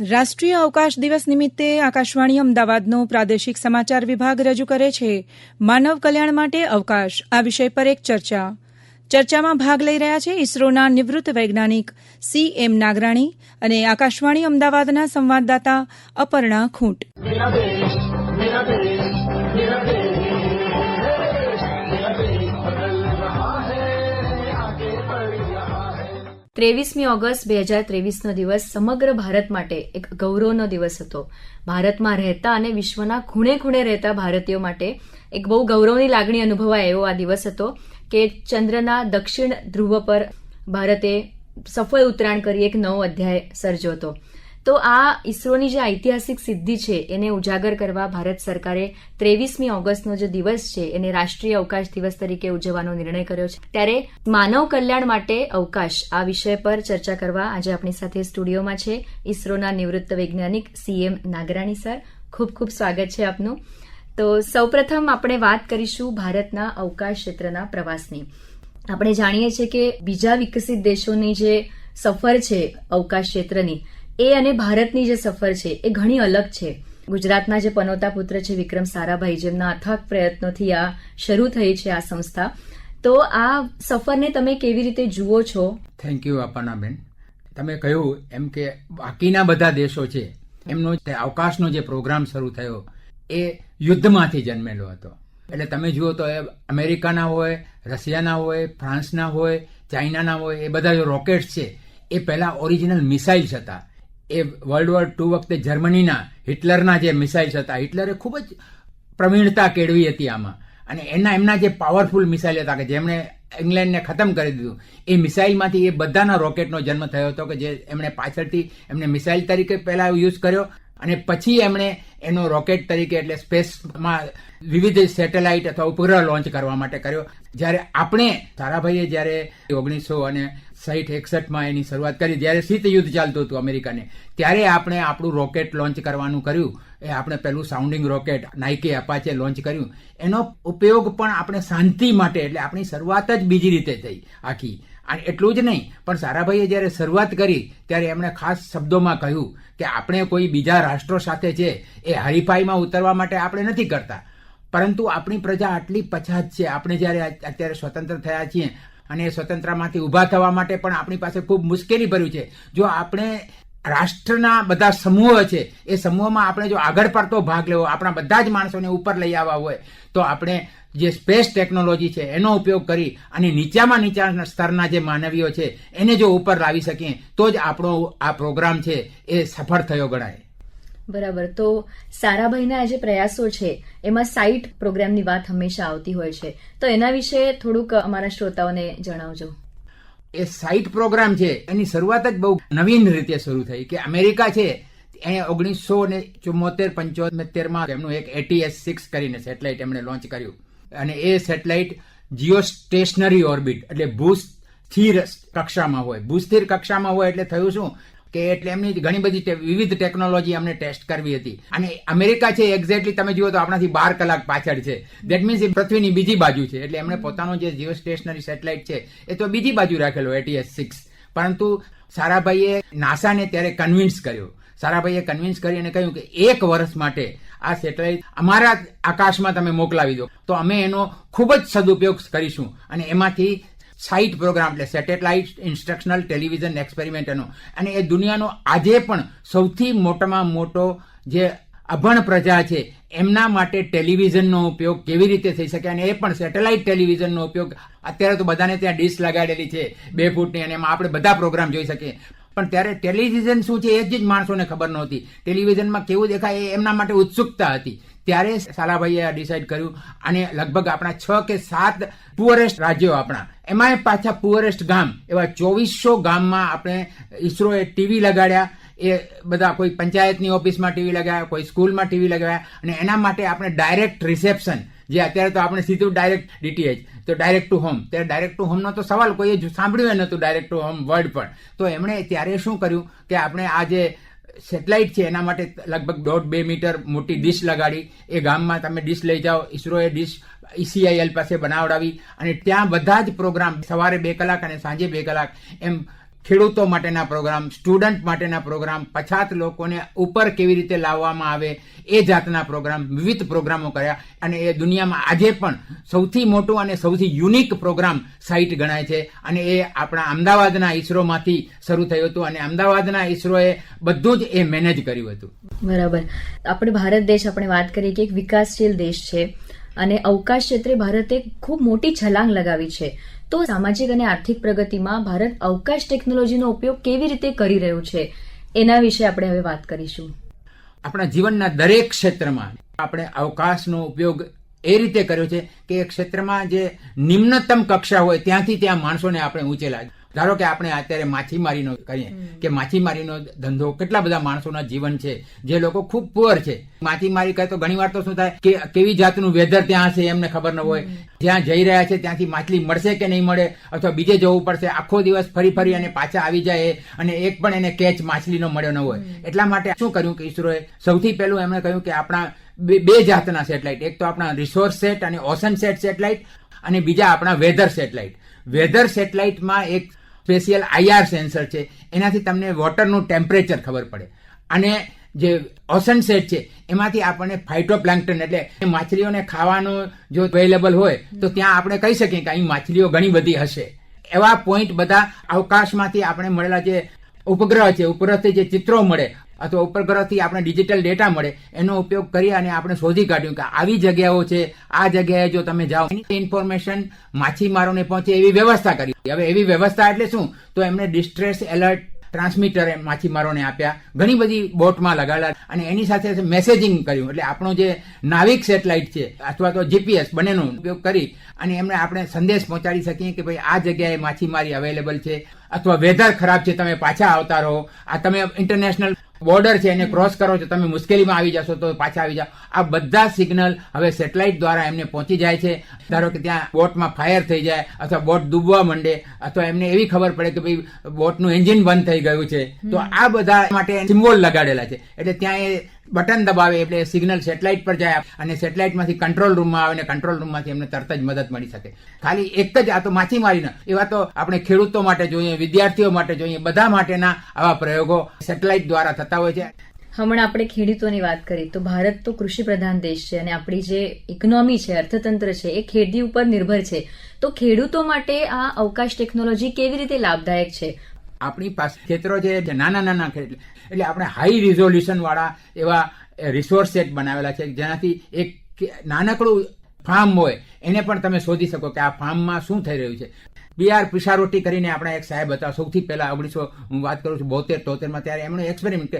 રાષ્ટ્રીય અવકાશ દિવસ નિમિત્તે આકાશવાણી અમદાવાદનો પ્રાદેશિક સમાચાર વિભાગ રજૂ કરે છે, માનવ કલ્યાણ માટે અવકાશ, આ વિષય પર એક ચર્ચા. ચર્ચામાં ભાગ લઈ રહ્યા છે ઇસરોના નિવૃત્ત વૈજ્ઞાનિક સી એમ નાગરાણી અને આકાશવાણી અમદાવાદના સંવાદદાતા અપર્ણા ખૂંટ. ત્રેવીસમી ઓગસ્ટ બે હજાર ત્રેવીસનો દિવસ સમગ્ર ભારત માટે એક ગૌરવનો દિવસ હતો. ભારતમાં રહેતા અને વિશ્વના ખૂણે ખૂણે રહેતા ભારતીયો માટે એક બહુ ગૌરવની લાગણી અનુભવાય એવો આ દિવસ હતો કે ચંદ્રના દક્ષિણ ધ્રુવ પર ભારતે સફળ ઉતરાણ કરી એક નવો અધ્યાય સર્જો હતો. તો આ ઇસરોની જે ઐતિહાસિક સિદ્ધિ છે, એને ઉજાગર કરવા ભારત સરકારે ત્રેવીસમી ઓગસ્ટનો જે દિવસ છે, એને રાષ્ટ્રીય અવકાશ દિવસ તરીકે ઉજવવાનો નિર્ણય કર્યો છે. ત્યારે માનવ કલ્યાણ માટે અવકાશ, આ વિષય પર ચર્ચા કરવા આજે આપણી સાથે સ્ટુડિયોમાં છે ઇસરોના નિવૃત્ત વૈજ્ઞાનિક સીએમ નાગરાણી સર. ખૂબ ખૂબ સ્વાગત છે આપનું. તો સૌપ્રથમ આપણે વાત કરીશું ભારતના અવકાશ ક્ષેત્રના પ્રવાસની. આપણે જાણીએ છીએ કે બીજા વિકસિત દેશોની જે સફર છે અવકાશ ક્ષેત્રની એ અને ભારતની જે સફર છે, એ ઘણી અલગ છે. ગુજરાતના જે પનોતા પુત્ર છે, વિક્રમ સારાભાઈ, જેમના અથાગ પ્રયત્નોથી આ શરૂ થઈ છે આ સંસ્થા. તો આ સફરને તમે કેવી રીતે જુઓ છો? થેન્ક યુ અપર્ણાબેન. તમે કહ્યું એમ કે બાકીના બધા દેશો છે, એમનો અવકાશનો જે પ્રોગ્રામ શરૂ થયો, એ યુદ્ધમાંથી જન્મેલો હતો. એટલે તમે જુઓ તો એ અમેરિકાના હોય, રશિયાના હોય, ફ્રાન્સના હોય, ચાઇનાના હોય, એ બધા જે રોકેટ્સ છે, એ પહેલા ઓરિજિનલ મિસાઇલ્સ હતા. એ વર્લ્ડ વોર ટુ વખતે જર્મનીના હિટલરના જે મિસાઇલ્સ હતા, હિટલરે ખૂબ જ પ્રવીણતા કેળવી હતી આમાં. અને એના, એમના જે પાવરફુલ મિસાઇલ હતા કે જેમણે ઇંગ્લેન્ડને ખતમ કરી દીધું, એ મિસાઇલમાંથી એ બધાના રોકેટનો જન્મ થયો હતો કે જે એમણે પાછળથી એમને મિસાઇલ તરીકે પહેલાં યુઝ કર્યો અને પછી એમણે એનો રોકેટ તરીકે એટલે સ્પેસમાં વિવિધ સેટેલાઇટ અથવા ઉપગ્રહ લોન્ચ કરવા માટે કર્યો. જ્યારે આપણે તારાભાઈએ જ્યારે ઓગણીસો અને સાહીઠ એકસઠમાં એની શરૂઆત કરી. જ્યારે શીત યુદ્ધ ચાલતું હતું અમેરિકાને, ત્યારે આપણે આપણું રોકેટ લોન્ચ કરવાનું કર્યું. એ આપણે પહેલું sounding rocket, Nike, Apache launch કર્યું. એનો ઉપયોગ પણ આપણે શાંતિ માટે, એટલે આપણી શરૂઆત જ બીજી રીતે થઈ આખી. અને એટલું જ નહીં, પણ સારાભાઈએ જ્યારે શરૂઆત કરી, ત્યારે એમણે ખાસ શબ્દોમાં કહ્યું કે આપણે કોઈ બીજા રાષ્ટ્રો સાથે છે, એ હરીફાઈમાં ઉતરવા માટે આપણે નથી કરતા. પરંતુ આપણી પ્રજા આટલી પછાત છે. આપણે જ્યારે અત્યારે સ્વતંત્ર થયા છીએ અને સ્વતંત્રમાંથી ઊભા થવા માટે પણ આપણી પાસે ખૂબ મુશ્કેલી ભર્યું છે. જો આપણે રાષ્ટ્રના બધા સમૂહો છે, એ સમૂહમાં આપણે જો આગળ પડતો ભાગ લેવો, આપણા બધા જ માણસોને ઉપર લઈ આવવા હોય, તો આપણે જે સ્પેસ ટેકનોલોજી છે, એનો ઉપયોગ કરી અને નીચામાં નીચા સ્તરના જે માનવીઓ છે, એને જો ઉપર લાવી શકીએ, તો જ આપણો આ પ્રોગ્રામ છે, એ સફળ થયો ગણાય. બરાબર. તો સારાભાઈના જે પ્રયાસો છે, એમાં સાઇટ પ્રોગ્રામની વાત હંમેશા આવતી હોય છે. તો એના વિશે થોડુંક અમારા શ્રોતાઓને જણાવજો. એ સાઇટ પ્રોગ્રામ છે, એની શરૂઆત જ બહુ નવીન રીતે શરૂ થઈ કે અમેરિકા છે એણે ઓગણીસો ને ચુમ્મોતેર પંચોતેરમાં એમનું એક એટીએસ સિક્સ કરીને સેટેલાઇટ એમણે લોન્ચ કર્યું. અને એ સેટેલાઇટ જીઓ સ્ટેશનરી ઓર્બિટ, એટલે ભૂ સ્થિર કક્ષામાં હોય. ભૂસ્થિર કક્ષામાં હોય એટલે થયું શું? કે એટલે એમની ઘણી બધી વિવિધ ટેકનોલોજી અમને ટેસ્ટ કરવી હતી. અને અમેરિકા છે એક્ઝેક્ટલી તમે જુઓ તો આપણાથી બાર કલાક પાછળ છે. દેટ મીન્સ એ પૃથ્વીની બીજી બાજુ છે. એટલે એમણે પોતાનો જે જીઓ સ્ટેશનરી સેટેલાઇટ છે, એ તો બીજી બાજુ રાખેલો એટીએસ સિક્સ પરંતુ સારાભાઈએ નાસાને ત્યારે કન્વિન્સ કર્યો. સારાભાઈએ કન્વિન્સ કરી અને કહ્યું કે એક વર્ષ માટે આ સેટેલાઇટ અમારા આકાશમાં તમે મોકલાવી દો. તો અમે એનો ખૂબ જ સદુપયોગ કરીશું. અને એમાંથી સાઇટ પ્રોગ્રામ, એટલે સેટેલાઇટ ઇન્સ્ટ્રક્શનલ ટેલિવિઝન એક્સપેરિમેન્ટનો. અને એ દુનિયાનો આજે પણ સૌથી મોટામાં મોટો જે અભણ પ્રજા છે, એમના માટે ટેલિવિઝનનો ઉપયોગ કેવી રીતે થઈ શકે? અને એ પણ સેટેલાઇટ ટેલિવિઝનનો ઉપયોગ, અત્યારે તો બધાને ત્યાં ડીશ લગાડેલી છે, બે ફૂટની, અને એમાં આપણે બધા પ્રોગ્રામ જોઈ શકીએ. પણ ત્યારે ટેલિવિઝન શું છે એ જ માણસોને ખબર નહોતી. ટેલિવિઝનમાં કેવું દેખાય એમના માટે ઉત્સુકતા હતી. ત્યારે સાલાભાઈએ ડિસાઇડ કર્યું અને લગભગ આપણા છ કે સાત પુઅરેસ્ટ રાજ્યો આપણા. એમાંય પાછા પુઅરેસ્ટ ગામ, એવા ચોવીસો ગામમાં આપણે ઈસરોએ ટીવી લગાડ્યા. એ બધા કોઈ પંચાયતની ઓફિસમાં ટીવી લગાવ્યા, કોઈ સ્કૂલમાં ટીવી લગાવ્યા અને એના માટે આપણે ડાયરેક્ટ રિસેપ્શન જે અત્યારે તો આપણે સીધું ડાયરેક્ટ ડીટીએચ તો ડાયરેક્ટ ટુ હોમ ત્યારે ડાયરેક્ટ ટુ હોમનો તો સવાલ કોઈએ સાંભળ્યું નહોતું ડાયરેક્ટ ટુ હોમ વર્ડ પણ તો એમણે ત્યારે શું કર્યું કે આપણે આ જે સેટેલાઇટ છે, એના માટે લગભગ દોઢ બે મીટર મોટી ડીશ લગાડી. એ ગામમાં તમે ડીશ લઈ જાઓ, ઈસરોએ ડીશ ઈસીઆઈએલ પાસે બનાવડાવી. અને ત્યાં બધા જ પ્રોગ્રામ સવારે બે કલાક અને સાંજે બે કલાક એમ ખેડૂતો માટેના પ્રોગ્રામ, સ્ટુડન્ટ માટેના પ્રોગ્રામ, પછાત લોકોને ઉપર કેવી રીતે લાવવામાં આવે એ જાતના પ્રોગ્રામ, વિવિધ પ્રોગ્રામો કર્યા અને એ દુનિયામાં આજે પણ સૌથી મોટું અને સૌથી યુનિક પ્રોગ્રામ સાઇટ ગણાય છે અને એ આપણા અમદાવાદના ઈસરોમાંથી શરૂ થયું હતું અને અમદાવાદના ઈસરોએ બધું જ એ મેનેજ કર્યું હતું. બરાબર. આપણે ભારત દેશ આપણે વાત કરીએ કે એક વિકાસશીલ દેશ છે અને અવકાશ ક્ષેત્રે ભારતે ખૂબ મોટી છલાંગ લગાવી છે. તો સામાજિક અને આર્થિક પ્રગતિમાં ભારત અવકાશ ટેકનોલોજીનો ઉપયોગ કેવી રીતે કરી રહ્યું છે, એના વિશે આપણે હવે વાત કરીશું. આપણા જીવનના દરેક ક્ષેત્રમાં આપણે અવકાશનો ઉપયોગ એ રીતે કર્યો છે કે ક્ષેત્રમાં જે નિમ્નતમ કક્ષા હોય ત્યાંથી ત્યાં માણસોને આપણે ઉંચેલા ધારો કે આપણે અત્યારે માછીમારીનો કરીએ કે માછીમારીનો ધંધો કેટલા બધા માણસોના જીવન છે જે લોકો ખૂબ પુઅર છે. માછીમારી કરે તો ઘણી વાર તો શું થાય કે કેવી જાતનું વેધર ત્યાં હશે એમને ખબર ન હોય. જ્યાં જઈ રહ્યા છે ત્યાંથી માછલી મળશે કે નહીં મળે અથવા બીજે જવું પડશે. આખો દિવસ ફરી ફરી અને પાછા આવી જાય અને એક પણ એને કેચ માછલીનો મળ્યો ન હોય. એટલા માટે શું કર્યું કે ઈસરોએ સૌથી પહેલું એમણે કહ્યું કે આપણા બે બે જાતના સેટેલાઇટ એક તો આપણા રિસોર્સ સેટ અને ઓશન સેટ સેટેલાઇટ અને બીજા આપણા વેધર સેટેલાઇટ વેધર સેટેલાઇટમાં એક સ્પેશિયલ આઈઆર સેન્સર છે. એનાથી તમને વોટરનું ટેમ્પરેચર ખબર પડે. અને જે ઓશન સેટ છે, એમાંથી આપણને ફાઇટોપ્લાન્ક્ટન એટલે માછલીઓને ખાવાનું જો અવેલેબલ હોય, તો ત્યાં આપણે કહી શકીએ કે અહીં માછલીઓ ઘણી બધી હશે. એવા પોઈન્ટ બધા અવકાશમાંથી આપણે મળેલા જે ઉપગ્રહ છે, ઉપગ્રહથી જે ચિત્રો મળે અથવા ઉપગ્રહથી આપણે ડિજિટલ ડેટા મળે, એનો ઉપયોગ કરી અને આપણે શોધી કાઢ્યું કે આવી જગ્યાઓ છે, આ જગ્યાએ જો તમે જાઓ ઇન્ફોર્મેશન માછીમારોને પહોંચે એવી વ્યવસ્થા કરી. હવે એવી વ્યવસ્થા એટલે શું? તો એમને ડિસ્ટ્રેસ એલર્ટ ટ્રાન્સમીટર માછીમારોને આપ્યા. ઘણી બધી બોટમાં લગાડ્યા અને એની સાથે મેસેજિંગ કર્યું. એટલે આપણો જે નાવિક સેટેલાઇટ છે, અથવા તો જીપીએસ બંનેનો ઉપયોગ કરી અને એમને આપણે સંદેશ પહોંચાડી શકીએ કે ભાઈ આ જગ્યાએ માછીમારી અવેલેબલ છે. અથવા વેધર ખરાબ છે, તમે પાછા આવતા રહો. આ તમે ઇન્ટરનેશનલ બોર્ડર છે એને ક્રોસ કરો છો તમે મુશ્કેલીમાં આવી જશો તો પાછા આવી જાઓ. આ બધા સિગ્નલ હવે સેટેલાઇટ દ્વારા એમને પહોંચી જાય છે. ધારો કે ત્યાં બોટમાં ફાયર થઈ જાય અથવા બોટ ડૂબવા માંડે અથવા એમને એવી ખબર પડે કે ભાઈ બોટનું એન્જિન બંધ થઈ ગયું છે. તો આ બધા માટે સિમ્બોલ લગાડેલા છે. એટલે ત્યાં એ બટન દબાવે એટલે સિગ્નલ સેટેલાઇટ પર જાય અને સેટેલાઇટમાંથી કંટ્રોલ રૂમમાં આવે અને કંટ્રોલ રૂમમાંથી એમને તરત જ મદદ મળી શકે. ખાલી એક જ આ તો માછીમારીના એવા તો આપણે ખેડૂતો માટે જોઈએ, વિદ્યાર્થીઓ માટે જોઈએ, બધા માટેના આવા પ્રયોગો સેટેલાઇટ દ્વારા થતા હોય છે. હમણાં આપણે ખેડૂતોની વાત કરીએ તો ભારત તો કૃષિ પ્રધાન દેશ છે અને આપણી જે ઇકોનોમી છે, અર્થતંત્ર છે, એ ખેતી ઉપર નિર્ભર છે. તો ખેડૂતો માટે આ અવકાશ ટેકનોલોજી કેવી રીતે લાભદાયક છે? આપણી પાસે ક્ષેત્રો છે નાના નાના એટલે આપણે હાઈ રિઝોલ્યુશન વાળા એવા રિસોર્સ સેટ બનાવેલા છે, જેનાથી એક નાનકડું ફાર્મ હોય, એને પણ તમે શોધી શકો કે આ ફાર્મમાં શું થઈ રહ્યું છે. બી આર પિશારોટી કરીને આપણા એક સાહેબ હતા, સૌથી પહેલા ઓગણીસો હું વાત કરું છું બોતેર, તોતેરમાં, ત્યારે એમણે એક્સપેરિમેન્ટ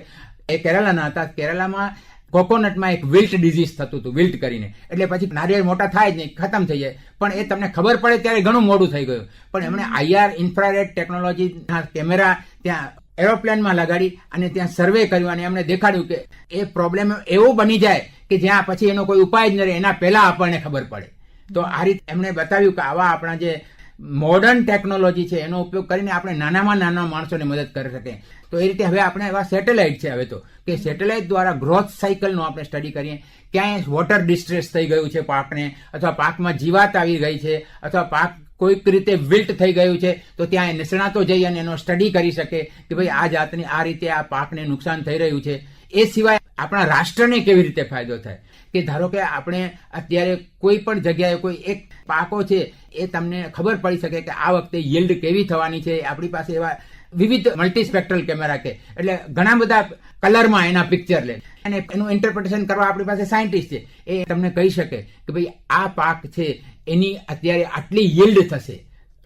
એ કેરાલાના હતા. કેરાલામાં કોકોનટમાં એક વિલ્ટ ડિઝીઝ થતું હતું, વિલ્ટ કરીને. એટલે પછી નારિયેળ મોટા થાય જ નહીં, ખતમ થઈ જાય. પણ એ તમને ખબર પડે ત્યારે ઘણું મોડું થઈ ગયું. પણ એમણે આઈઆર ઇન્ફ્રારેડ ટેકનોલોજી કેમેરા ત્યાં એરોપ્લેનમાં લગાડી અને ત્યાં સર્વે કર્યું અને એમણે દેખાડ્યું કે એ પ્રોબ્લેમ એવો બની જાય કે જ્યાં પછી એનો કોઈ ઉપાય જ ન રહે. એના પહેલા આપણને ખબર પડે. તો આ રીતે એમણે બતાવ્યું કે આવા આપણા જે મોડર્ન ટેકનોલોજી છે, એનો ઉપયોગ કરીને આપણે નાનામાં નાના માણસોને મદદ કરી શકીએ. તો એ રીતે હવે આપણે એવા સેટેલાઇટ છે હવે તો, કે સેટેલાઇટ દ્વારા ગ્રોથ સાયકલનો આપણે સ્ટડી કરીએ. ક્યાંય વોટર ડિસ્ટ્રેસ થઈ ગયું છે પાકને, અથવા પાકમાં જીવાત આવી ગઈ છે, અથવા પાક કોઈક રીતે વિલ્ટ થઈ ગયું છે, તો ત્યાં એ નિષ્ણાતો જઈ અને એનો સ્ટડી કરી શકે કે ભાઈ આ જાતની આ રીતે આ પાકને નુકસાન થઈ રહ્યું છે. એ સિવાય આપણા રાષ્ટ્રને કેવી રીતે ફાયદો થાય? કે ધારો કે આપણે અત્યારે કોઈ પણ જગ્યાએ કોઈ એક પાકો છે, એ તમને ખબર પડી શકે કે આ વખતે yield કેવી થવાની છે, આપણી પાસે એવા વિવિધ મલ્ટીસ્પેક્ટ્રલ કેમેરા કે, એટલે ઘણા બધા કલરમાં એના પિક્ચર લે. અને એનું ઇન્ટરપ્રિટેશન કરવા આપણી પાસે સાયન્ટિસ્ટ છે, એ તમને કહી શકે કે ભાઈ આ પાક છે, એની અત્યારે આટલી યીલ્ડ થશે.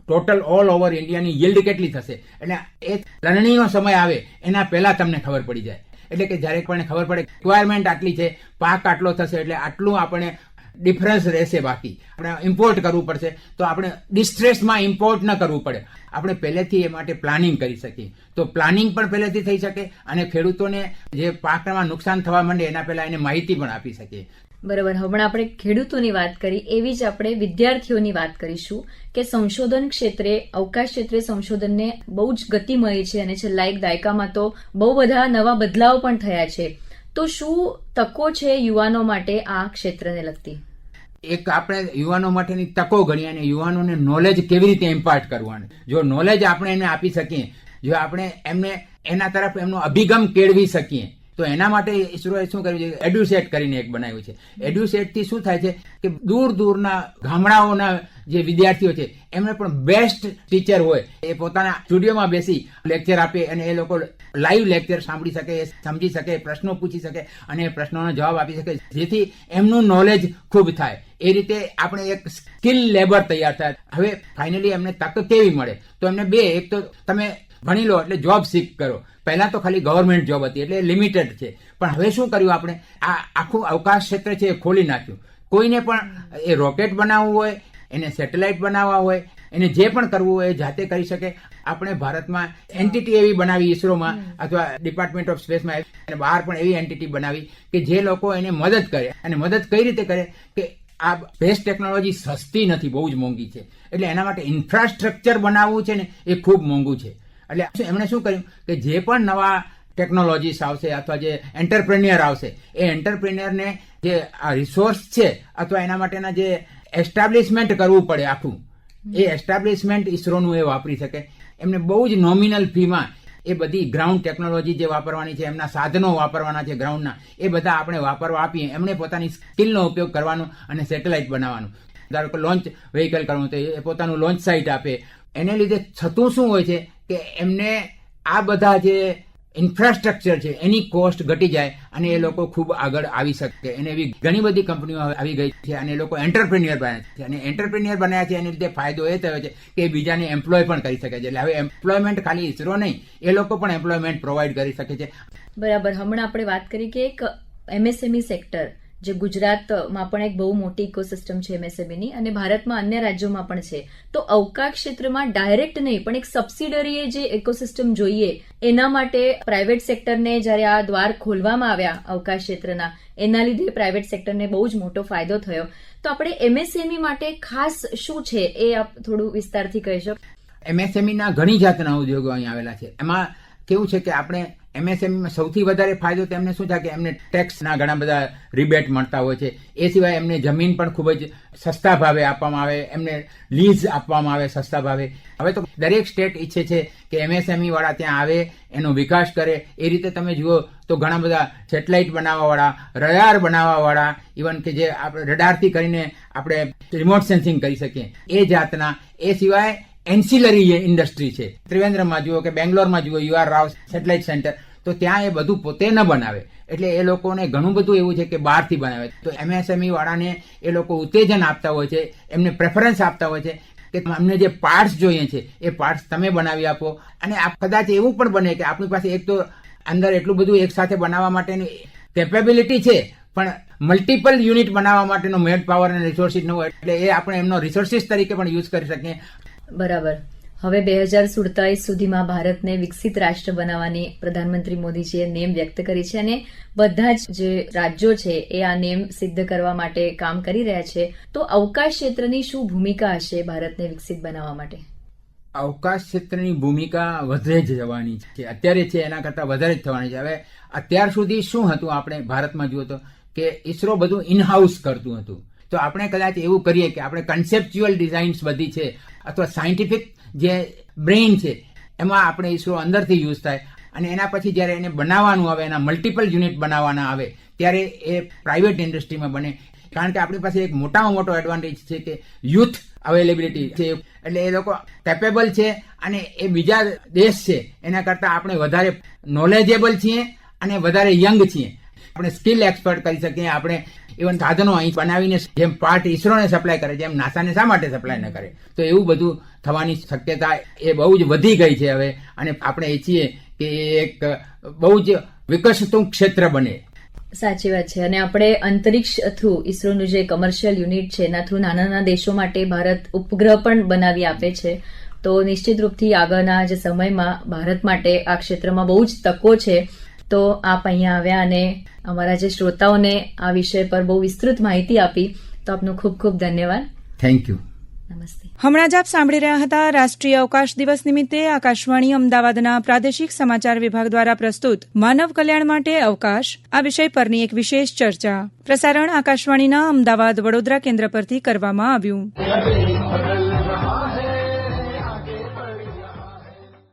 ટોટલ ઓલ ઓવર ઇન્ડિયાની yield કેટલી થશે? એટલે એ લણણીનો સમય આવે, એના પહેલા તમને ખબર પડી જાય. એટલે કે જ્યારે પણ ખબર પડે રિક્વાયરમેન્ટ આટલી છે, પાક આટલો થશે, એટલે આટલું આપણે ડિફરન્સ રહેશે બાકી. આપણે ઇમ્પોર્ટ કરવું પડશે. તો આપણે ડિસ્ટ્રેસમાં ઇમ્પોર્ટ ન કરવું પડે. આપણે પહેલેથી એ માટે પ્લાનિંગ કરી શકીએ. તો પ્લાનિંગ પણ પહેલેથી થઈ શકે અને ખેડૂતોને જે પાકમાં નુકસાન થવા માંડે એના પહેલા એને માહિતી પણ આપી શકીએ. બરાબર હમણાં આપણે ખેડૂતોની વાત કરી, એવી જ આપણે વિદ્યાર્થીઓની વાત કરીશું કે સંશોધન ક્ષેત્રે, અવકાશ ક્ષેત્રે સંશોધનને બહુ જ ગતિ મળી છે અને છેલ્લા એક દાયકામાં તો બહુ બધા નવા બદલાવ પણ થયા છે. તો શું તકો છે યુવાનો માટે આ ક્ષેત્રને લગતી? એક આપણે યુવાનો માટેની તકો ગણી અને યુવાનોને નોલેજ કેવી રીતે ઇમ્પાર્ટ કરવાનું? જો નોલેજ આપણે એને આપી શકીએ, જો આપણે એમને, એના તરફ એમનો અભિગમ કેળવી શકીએ તો એના માટે ઈસરોએ શું કર્યું છે? એડ્યુસેટ કરીને એક બનાવ્યું છે. એડ્યુસેટથી શું થાય છે કે દૂર દૂરના ગામડાઓના જે વિદ્યાર્થીઓ છે, એમને પણ બેસ્ટ ટીચર હોય. એ પોતાના સ્ટુડિયોમાં બેસી લેક્ચર આપે અને એ લોકો લાઈવ લેક્ચર સાંભળી શકે, સમજી શકે, પ્રશ્નો પૂછી શકે અને પ્રશ્નોનો જવાબ આપી શકે. જેથી એમનું નોલેજ ખૂબ થાય. એ રીતે આપણે એક સ્કિલ લેબર તૈયાર થાય. હવે ફાઇનલી એમને તક કેવી મળે? તો એમને બે, એક તો તમે ભણી લો એટલે જોબ શીખ કરો. પહેલા તો ખાલી ગવર્મેન્ટ જોબ હતી એટલે લિમિટેડ છે. પણ હવે શું કર્યું આપણે? આ આખું અવકાશ ક્ષેત્ર છે એ ખોલી નાખ્યું. કોઈને પણ એ રોકેટ બનાવવું હોય એને સેટેલાઇટ બનાવવા હોય એને જે પણ કરવું હોય એ જાતે કરી શકે. આપણે ભારતમાં એન્ટિટી એવી બનાવી ઇસરોમાં અથવા ડિપાર્ટમેન્ટ ઓફ સ્પેસમાં અને બહાર પણ એવી એન્ટિટી બનાવી કે જે લોકો એને મદદ કરે. અને મદદ કઈ રીતે કરે? કે આ સ્પેસ ટેકનોલોજી સસ્તી નથી બહુ જ મોંઘી છે. એટલે એના માટે ઇન્ફ્રાસ્ટ્રક્ચર બનાવવું છે ને એ ખૂબ મોંઘું છે. એટલે એમણે શું કર્યું કે જે પણ નવા ટેકનોલોજીસ આવશે અથવા જે એન્ટરપ્રેન્યોર આવશે એ એન્ટરપ્રેન્યોરને જે આ રિસોર્સ છે અથવા એના માટેના જે એસ્ટાબ્લિશમેન્ટ કરવું પડે આખું એ એસ્ટાબ્લિશમેન્ટ ઇસરોનું એ વાપરી શકે. એમને બહુ જ નોમિનલ ફીમાં એ બધી ગ્રાઉન્ડ ટેકનોલોજી જે વાપરવાની છે એમના સાધનો વાપરવાના છે ગ્રાઉન્ડના એ બધા આપણે વાપરવા આપીએ. એમણે પોતાની સ્કિલનો ઉપયોગ કરવાનો અને સેટેલાઇટ બનાવવાનું. ધારો કે લોન્ચ વ્હીકલ કરવું તો એ પોતાનું લોન્ચ સાઇટ આપે. એને લીધે થતું શું હોય છે? કે એમને આ બધા જે ઇન્ફ્રાસ્ટ્રક્ચર છે, એની કોસ્ટ ઘટી જાય અને એ લોકો ખૂબ આગળ આવી શકે. અને એવી ઘણી બધી કંપનીઓ આવી ગઈ છે અને લોકો એન્ટરપ્રિન્યુર બન્યા છે. અને એન્ટરપ્રિન્યોર બન્યા છે એની લીધે ફાયદો એ થયો છે કે બીજાને એમ્પ્લોય પણ કરી શકે છે. એટલે હવે એમ્પ્લોયમેન્ટ ખાલી ઇસરો નહીં, એ લોકો પણ એમ્પ્લોયમેન્ટ પ્રોવાઈડ કરી શકે છે. બરાબર. હમણાં આપણે વાત કરી કે એક એમએસએમઈ સેક્ટર જે ગુજરાતમાં પણ એક બહુ મોટી ઇકોસિસ્ટમ છે એમએસએમઈની અને ભારતમાં અન્ય રાજ્યોમાં પણ છે. તો અવકાશ ક્ષેત્રમાં ડાયરેક્ટ નહીં, પણ એક સબસિડરીએ જે ઇકોસિસ્ટમ જોઈએ, એના માટે પ્રાઇવેટ સેક્ટરને જ્યારે આ દ્વાર ખોલવામાં આવ્યા અવકાશ ક્ષેત્રના, એના લીધે પ્રાઇવેટ સેક્ટરને બહુ જ મોટો ફાયદો થયો. તો આપણે એમએસએમઈ માટે ખાસ શું છે એ આપ થોડું વિસ્તારથી કહી શકો? એમએસએમઈના ના ઘણી જાતના ઉદ્યોગો અહીં આવેલા છે. એમાં કેવું છે કે આપણે એમએસએમઈમાં સૌથી વધારે ફાયદો તો એમને શું થાય કે એમને ટેક્સના ઘણા બધા રિબેટ મળતા હોય છે. એ સિવાય એમને જમીન પણ ખૂબ જ સસ્તા ભાવે આપવામાં આવે, એમને લીઝ આપવામાં આવે સસ્તા ભાવે. હવે તો દરેક સ્ટેટ ઈચ્છે છે કે એમએસએમઈ વાળા ત્યાં આવે, એનો વિકાસ કરે. એ રીતે તમે જુઓ તો ઘણા બધા સેટેલાઇટ બનાવવાવાળા રડાર બનાવવાવાળા ઇવન કે જે આપણે રડારથી કરીને આપણે રિમોટ સેન્સિંગ કરી શકીએ. એ જાતના. એ સિવાય એન્સિલરી ઇન્ડસ્ટ્રી છે. ત્રિવેન્દ્રમાં જુઓ કે બેંગ્લોરમાં જુઓ યુઆર રાવ સેટેલાઇટ સેન્ટર, તો ત્યાં એ બધું પોતે ન બનાવે. એટલે એ લોકોને ઘણું બધું એવું છે કે બહારથી બનાવે. તો એમએસએમઈ વાળાને એ લોકો ઉત્તેજન આપતા હોય છે, એમને પ્રેફરન્સ આપતા હોય છે કે અમને જે પાર્ટ્સ જોઈએ છે, એ પાર્ટ્સ તમે બનાવી આપો. અને કદાચ એવું પણ બને કે આપણી પાસે એક તો અંદર એટલું બધું એક સાથે બનાવવા માટેની કેપેબિલિટી છે, પણ મલ્ટિપલ યુનિટ બનાવવા માટેનો મેડ પાવર અને રિસોર્સિસ ન હોય, એટલે એ આપણે એમનો રિસોર્સિસ તરીકે પણ યુઝ કરી શકીએ. બરાબર. હવે બે હજાર સુડતાલીસ સુધીમાં ભારતને વિકસિત રાષ્ટ્ર બનાવવાની પ્રધાનમંત્રી મોદીજીએ નેમ વ્યક્ત કરી છે અને બધા જ જે રાજ્યો છે એ આ નેમ સિદ્ધ કરવા માટે કામ કરી રહ્યા છે. તો અવકાશ ક્ષેત્રની શું ભૂમિકા હશે ભારતને વિકસિત બનાવવા માટે? અવકાશ ક્ષેત્રની ભૂમિકા વધે જ જવાની છે. અત્યારે છે એના કરતાં વધારે જ થવાની છે. હવે અત્યાર સુધી શું હતું? આપણે ભારતમાં જુઓ તો કે ઇસરો બધું ઇનહાઉસ કરતું હતું. તો આપણે કદાચ એવું કરીએ કે આપણે કન્સેપ્ચ્યુઅલ ડિઝાઇન્સ બધી છે, અથવા સાયન્ટિફિક જે બ્રેઇન છે, એમાં આપણે ઈસરો અંદરથી યુઝ થાય. અને એના પછી જ્યારે એને બનાવવાનું આવે, એના મલ્ટિપલ યુનિટ બનાવવાના આવે, ત્યારે એ પ્રાઇવેટ ઇન્ડસ્ટ્રીમાં બને. કારણ કે આપણી પાસે એક મોટામાં મોટો એડવાન્ટેજ છે કે યુથ અવેલેબિલિટી છે. એટલે એ લોકો કેપેબલ છે અને એ બીજા દેશ છે, એના કરતાં આપણે વધારે નોલેજેબલ છીએ અને વધારે યંગ છીએ. આપણે સ્કિલ એક્સપર્ટ કરી શકીએ. આપણે ઇવન સાધનો અહીં બનાવીને જેમ પાર્ટ ઇસરોને સપ્લાય કરે છે, એમ નાસાને શા માટે સપ્લાય ન કરે? તો એવું બધું થવાની શક્યતા એ બહુ જ વધી ગઈ છે હવે. અને આપણે ઈચ્છીએ કે એક બહુ જ વિકસતું ક્ષેત્ર બને. સાચી વાત છે. અને આપણે અંતરિક્ષ થ્રુ ઇસરોનું જે કમર્શિયલ યુનિટ છે, એના થ્રુ નાના નાના દેશો માટે ભારત ઉપગ્રહ પણ બનાવી આપે છે. તો નિશ્ચિત રૂપથી આગળના જે સમયમાં ભારત માટે આ ક્ષેત્રમાં બહુ જ તકો છે. તો આપ અહીંયા આવ્યા અને અમારા જે શ્રોતાઓને આ વિષય પર બહુ વિસ્તૃત માહિતી આપી તો આપનો ખૂબ ખૂબ ધન્યવાદ. થેન્ક યુ નમસ્તે. હમણાં જ આપ સાંભળી રહ્યા હતા રાષ્ટ્રીય અવકાશ દિવસ નિમિત્તે આકાશવાણી અમદાવાદના પ્રાદેશિક સમાચાર વિભાગ દ્વારા પ્રસ્તુત માનવ કલ્યાણ માટે અવકાશ આ વિષય પરની એક વિશેષ ચર્ચા. પ્રસારણ આકાશવાણીના અમદાવાદ વડોદરા કેન્દ્ર પરથી કરવામાં આવ્યું.